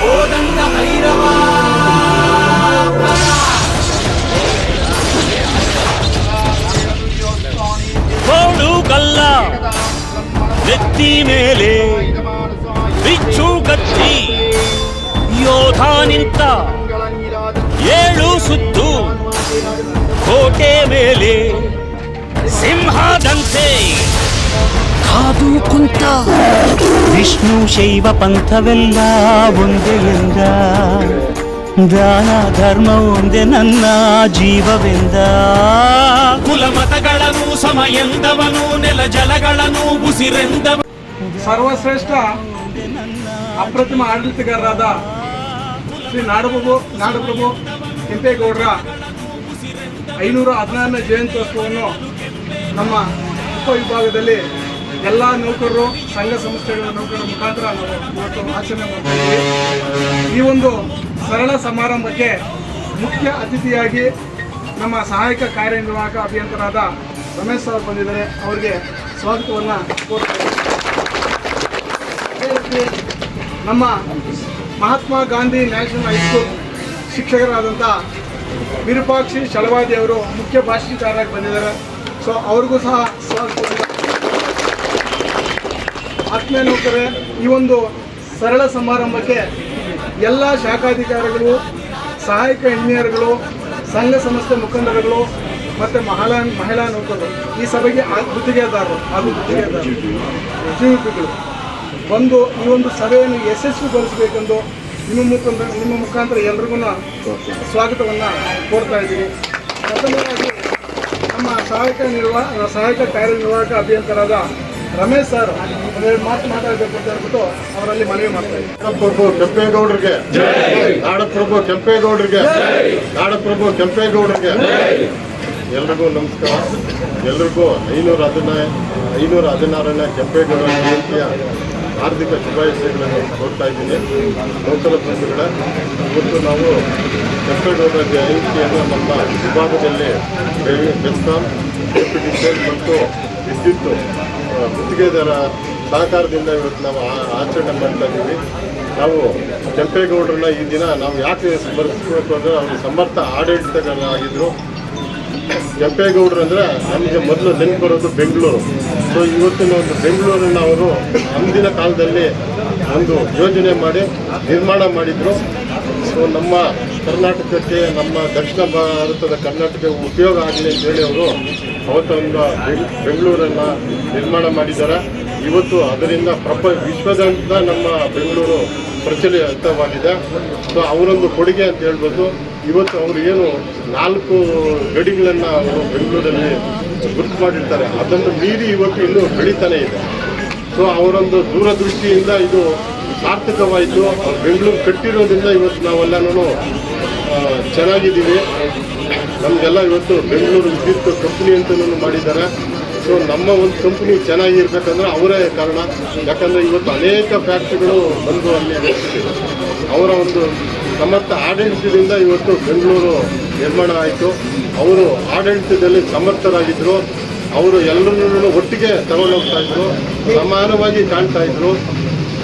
ಕೋದಂಡ ಕಲ್ಲ ವ್ಯಕ್ತಿ ಮೇಲೆ ಬಿಚ್ಚು ಕತ್ತಿ ಯೋಧ ನಿಂತ ಏಳು ಸುತ್ತು ಕೋಟೆ ಮೇಲೆ ಸಿಂಹದಂತೆ ಕಾದು ಕುಂತ. ವಿಷ್ಣು ಶೈವ ಪಂಥವೆಲ್ಲ ಒಂದೇ ಎಂದ ದಾನ ಧರ್ಮ ಒಂದೇ ನನ್ನ ಜೀವವೆಂದ. ಕುಲಮತಗಳನ್ನು ಸಮ ಎಂದವನು ನೆಲ ಜಲಗಳನ್ನು ಉಸಿರೆಂದವ. ಸರ್ವಶ್ರೇಷ್ಠ ಅಪ್ರತಿಮ ಆಡಳಿತಗಾರರಾದ ಶ್ರೀ ನಾಡಪ್ರಭು ನಾಡಪ್ರಭು ಕೆಂಪೇಗೌಡರ ಐನೂರ ಹದಿನಾರನೇ ಜಯಂತ್ಯೋತ್ಸವವನ್ನು ನಮ್ಮ ಉಪವಿಭಾಗದಲ್ಲಿ ಎಲ್ಲ ನೌಕರರು, ಸಂಘ ಸಂಸ್ಥೆಗಳ ನೌಕರರ ಮುಖಾಂತರ ನಾವು ಇವತ್ತು ಆಚರಣೆ ಮಾಡ್ತಾ ಇದ್ದೀವಿ ಈ ಒಂದು ಸರಳ ಸಮಾರಂಭಕ್ಕೆ ಮುಖ್ಯ ಅತಿಥಿಯಾಗಿ ನಮ್ಮ ಸಹಾಯಕ ಕಾರ್ಯನಿರ್ವಾಹಕ ಅಭಿಯಂತರಾದ ರಮೇಶ್ ಸರ್ ಬಂದಿದ್ದಾರೆ. ಅವರಿಗೆ ಸ್ವಾಗತವನ್ನು ಕೋರ್ತಾ ನಮ್ಮ Mahatma Gandhi national high school ಶಿಕ್ಷಕರಾದಂಥ Virupakshi Shalavadi ಅವರು ಮುಖ್ಯ ಭಾಷಣಕಾರರಾಗಿ ಬಂದಿದ್ದಾರೆ. ಸೊ ಅವ್ರಿಗೂ ಸಹ ಸ್ವಾಗತ ಆತ್ಮೀಯ ನೌಕರೇ ಈ ಒಂದು ಸರಳ ಸಮಾರಂಭಕ್ಕೆ ಎಲ್ಲ ಶಾಖಾಧಿಕಾರಿಗಳು, ಸಹಾಯಕ ಇಂಜಿನಿಯರ್ಗಳು, ಸಂಘ ಸಂಸ್ಥೆ ಮುಖಂಡರುಗಳು ಮತ್ತು ಮಹಿಳಾ ಮಹಿಳಾ ನೌಕರರು, ಈ ಸಭೆಗೆ ಗುತ್ತಿಗೆದಾರರು ಹಾಗೂ ಗುತ್ತಿಗೆದಾರರು ಜೀವಿಪಿಗಳು ಬಂದು ಈ ಒಂದು ಸಭೆಯನ್ನು ಯಶಸ್ವಿಗೊಳಿಸಬೇಕೆಂದು ನಿಮ್ಮ ಮುಖಾಂತರ ನಿಮ್ಮ ಮುಖಾಂತರ ಎಲ್ರಿಗೂ ಸ್ವಾಗತವನ್ನು ಕೋರ್ತಾ ಇದ್ದೀನಿ. ಮೊದಲನೇದಾಗಿ ನಮ್ಮ ಸಹಾಯಕ ನಿರ್ವಾಹ ಸಹಾಯಕ ಕಾರ್ಯನಿರ್ವಾಹಕ ಅಭಿಯಂತರಾದ ರಮೇಶ್ ಸರ್ ಒಂದೆರಡು ಮಾತು ಮಾತಾಡಬೇಕು ಅಂತ ಹೇಳ್ಬಿಟ್ಟು ಅವರಲ್ಲಿ ಮನವಿ ಮಾಡ್ತಾರೆ ನಾಡಪ್ರಭು ಕೆಂಪೇಗೌಡರಿಗೆ. ನಾಡಪ್ರಭು ಕೆಂಪೇಗೌಡರಿಗೆ. ನಾಡಪ್ರಭು ಕೆಂಪೇಗೌಡರಿಗೆ. ಎಲ್ರಿಗೂ ನಮಸ್ಕಾರ. ಎಲ್ರಿಗೂ ಐನೂರ ಹದಿನೈ, ಐನೂರ ಹದಿನಾರನೇ ಕೆಂಪೇಗೌಡ ಜಯಂತಿಯ ಆರ್ಥಿಕ ಶುಭಾಶಯಗಳನ್ನು ಕೋರ್ತಾ ಇದ್ದೀನಿ. ನೌಕರ ಬಂಧುಗಳ ಇವತ್ತು ನಾವು ಕೆಂಪೇಗೌಡರ ಜಯಂತಿಯನ್ನು ನಮ್ಮ ವಿಭಾಗದಲ್ಲಿ ಬೆಸ್ಕಾಂ ಡೆಪ್ಯೂಟಿ ಮತ್ತು ವಿದ್ಯುತ್ ಗುತ್ತಿಗೆದಾರ ಸಹಕಾರದಿಂದ ಇವತ್ತು ನಾವು ಆಚರಣೆ ಮಾಡ್ತಾ ಇದ್ದೀವಿ. ನಾವು ಕೆಂಪೇಗೌಡರನ್ನ ಈ ದಿನ ನಾವು ಯಾಕೆ ಸ್ಮರಿಸಬೇಕು ಅಂದರೆ ಅವರು ಸಮರ್ಥ ಆಡಳಿತಗಾರರಾಗಿದ್ದರು ಕೆಂಪೇಗೌಡರು ಅಂದರೆ ನಮಗೆ ಮೊದಲು ನೆನಪು ಬರೋದು ಬೆಂಗಳೂರು. ಸೊ ಇವತ್ತಿನ ಒಂದು ಬೆಂಗಳೂರನ್ನು ಅವರು ಅಂದಿನ ಕಾಲದಲ್ಲಿ ಒಂದು ಯೋಜನೆ ಮಾಡಿ, ನಿರ್ಮಾಣ ಮಾಡಿದರು. ಸೊ ನಮ್ಮ ಕರ್ನಾಟಕಕ್ಕೆ, ನಮ್ಮ ದಕ್ಷಿಣ ಭಾರತದ ಕರ್ನಾಟಕಕ್ಕೆ ಉಪಯೋಗ ಆಗಲಿ ಅಂತೇಳಿ ಅವರು ಅವತ್ತೊಂದು ಬೆಂಗಳೂರನ್ನ ನಿರ್ಮಾಣ ಮಾಡಿದ್ದಾರೆ. ಇವತ್ತು ಅದರಿಂದ ಪ್ರಪ ವಿಶ್ವದಂತ ನಮ್ಮ ಬೆಂಗಳೂರು ಪ್ರಚಲಿತವಾಗಿದೆ ಸೊ ಅವರೊಂದು ಕೊಡುಗೆ ಅಂತ ಹೇಳ್ಬೋದು. ಇವತ್ತು ಅವರು ಏನು ನಾಲ್ಕು ಗಡಿಗಳನ್ನು ಅವರು ಬೆಂಗಳೂರಲ್ಲಿ ಗುರುತು ಮಾಡಿರ್ತಾರೆ. ಅದನ್ನು ಮೀರಿ ಇವತ್ತು ಇನ್ನೂ ಬೆಳೀತಾನೆ ಇದೆ. ಸೊ ಅವರೊಂದು ದೂರದೃಷ್ಟಿಯಿಂದ ಇದು ಸಾರ್ಥಕವಾಯಿತು. ಬೆಂಗಳೂರು ಕಟ್ಟಿರೋದ್ರಿಂದ ಇವತ್ತು ನಾವೆಲ್ಲನೂ ಚೆನ್ನಾಗಿದ್ದೀವಿ. ನಮಗೆಲ್ಲ ಇವತ್ತು ಬೆಂಗಳೂರು ವಿದ್ಯುತ್ ಕಂಪ್ನಿ ಅಂತಲೂ ಮಾಡಿದ್ದಾರೆ. ಸೊ ನಮ್ಮ ಒಂದು ಕಂಪ್ನಿ ಚೆನ್ನಾಗಿರ್ಬೇಕಂದ್ರೆ ಅವರೇ ಕಾರಣ. ಯಾಕಂದರೆ ಇವತ್ತು ಅನೇಕ ಫ್ಯಾಕ್ಟ್ರಿಗಳು ಬಂದು ಅಲ್ಲಿ. ಅವರ ಒಂದು ಸಮರ್ಥ ಆಡಳಿತದಿಂದ ಇವತ್ತು ಬೆಂಗಳೂರು ನಿರ್ಮಾಣ ಆಯಿತು. ಅವರು ಆಡಳಿತದಲ್ಲಿ ಸಮರ್ಥರಾಗಿದ್ದರು ಅವರು ಎಲ್ಲರನ್ನೂ ಒಟ್ಟಿಗೆ ತಗೊಂಡೋಗ್ತಾ ಇದ್ರು. ಸಮಾನವಾಗಿ ಕಾಣ್ತಾ ಇದ್ರು.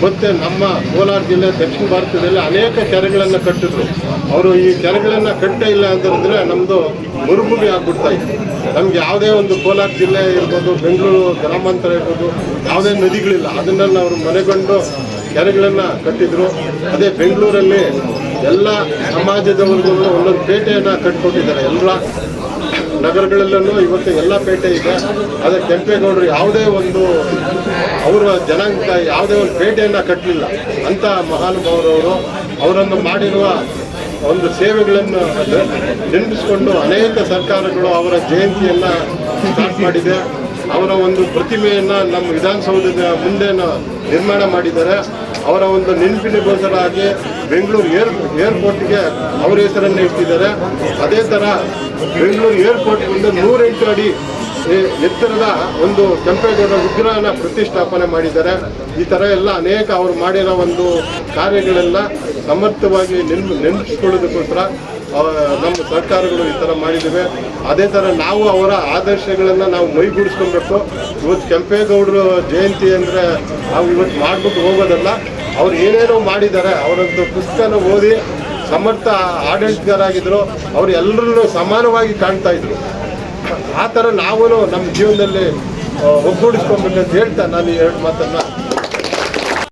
ಮತ್ತು ನಮ್ಮ ಕೋಲಾರ ಜಿಲ್ಲೆ, ದಕ್ಷಿಣ ಭಾರತದಲ್ಲಿ ಅನೇಕ ಕೆರೆಗಳನ್ನು ಕಟ್ಟಿದ್ರು. ಅವರು ಈ ಕೆರೆಗಳನ್ನು ಕಟ್ಟೇ ಇಲ್ಲ ಅಂತಂದರೆ ನಮ್ಮದು ಮರುಭೂಮಿ ಆಗ್ಬಿಡ್ತಾ ಇತ್ತು ನಮ್ಗೆ ಯಾವುದೇ ಒಂದು ಕೋಲಾರ ಜಿಲ್ಲೆ ಇರ್ಬೋದು, ಬೆಂಗಳೂರು ಗ್ರಾಮಾಂತರ ಇರ್ಬೋದು, ಯಾವುದೇ ನದಿಗಳಿಲ್ಲ. ಅದನ್ನೆಲ್ಲ ಅವರು ಮನೆಗೊಂಡು ಕೆರೆಗಳನ್ನು ಕಟ್ಟಿದ್ರು. ಅದೇ ಬೆಂಗಳೂರಲ್ಲಿ ಎಲ್ಲ ಸಮಾಜದವರೆಗೂ ಒಂದೊಂದು ಪೇಟೆಯನ್ನು ಕಟ್ಕೊಟ್ಟಿದ್ದಾರೆ. ಎಲ್ಲ ನಗರಗಳಲ್ಲೂ ಇವತ್ತು ಎಲ್ಲ ಪೇಟೆ ಇದೆ. ಆದರೆ ಕೆಂಪೇಗೌಡರು ಯಾವುದೇ ಒಂದು ಅವರ ಜನಾಂಗ, ಯಾವುದೇ ಒಂದು ಪೇಟೆಯನ್ನು ಕಟ್ಟಲಿಲ್ಲ ಅಂತ ಮಹಾನುಭಾವರವರು ಅವರನ್ನು ಮಾಡಿರುವ ಒಂದು ಸೇವೆಗಳನ್ನು ನೆನಪಿಸಿಕೊಂಡು ಅನೇಕ ಸರ್ಕಾರಗಳು ಅವರ ಜಯಂತಿಯನ್ನು ಸ್ಟಾರ್ಟ್ ಮಾಡಿದೆ. ಅವರ ಒಂದು ಪ್ರತಿಮೆಯನ್ನು ನಮ್ಮ ವಿಧಾನಸೌಧದ ಮುಂದೆ ನಿರ್ಮಾಣ ಮಾಡಿದ್ದಾರೆ. ಅವರ ಒಂದು ನೆನಪಿನಗೋಸ್ಕರವಾಗಿ ಬೆಂಗಳೂರು ಏರ್ ಏರ್ಪೋರ್ಟ್ಗೆ ಅವರ ಹೆಸರನ್ನು ಇಟ್ಟಿದ್ದಾರೆ. ಅದೇ ಥರ ಬೆಂಗಳೂರು ಏರ್ಪೋರ್ಟ್ ಮುಂದೆ ನೂರೆಂಟು ಅಡಿ ಎತ್ತರದ ಒಂದು ಕೆಂಪೇಗೌಡ ವಿಗ್ರಹನ ಪ್ರತಿಷ್ಠಾಪನೆ ಮಾಡಿದ್ದಾರೆ. ಈ ಥರ ಎಲ್ಲ ಅನೇಕ ಅವರು ಮಾಡಿರೋ ಒಂದು ಕಾರ್ಯಗಳೆಲ್ಲ ಸಮರ್ಥವಾಗಿ ನೆನ್ ನೆನಪಿಸ್ಕೊಳ್ಳೋದಕ್ಕೋಸ್ಕರ ನಮ್ಮ ಸರ್ಕಾರಗಳು ಈ ಥರ ಮಾಡಿದ್ದೇವೆ ಅದೇ ಥರ ನಾವು ಅವರ ಆದರ್ಶಗಳನ್ನು ನಾವು ಮೈಗೂಡಿಸ್ಕೊಬೇಕು ಇವತ್ತು ಕೆಂಪೇಗೌಡರು ಜಯಂತಿ ಅಂದರೆ ನಾವು ಇವತ್ತು ಮಾಡ್ಬಿಟ್ಟು ಹೋಗೋದಲ್ಲ, ಅವ್ರು ಏನೇನೋ ಮಾಡಿದ್ದಾರೆ, ಅವರದ್ದು ಪುಸ್ತಕನ ಓದಿ ಸಮರ್ಥ ಆಡಳಿತಗಾರಾಗಿದ್ದರು ಅವ್ರು ಎಲ್ಲರಲ್ಲೂ ಸಮಾನವಾಗಿ ಕಾಣ್ತಾ ಇದ್ರು. ಆ ಥರ ನಾವು ನಮ್ಮ ಜೀವನದಲ್ಲಿ ಒಗ್ಗೂಡಿಸ್ಕೊಂಡ್ಬಿಟ್ಟು ಅಂತ ಹೇಳ್ತಾ ನಾನು ಎರಡು ಮಾತನ್ನು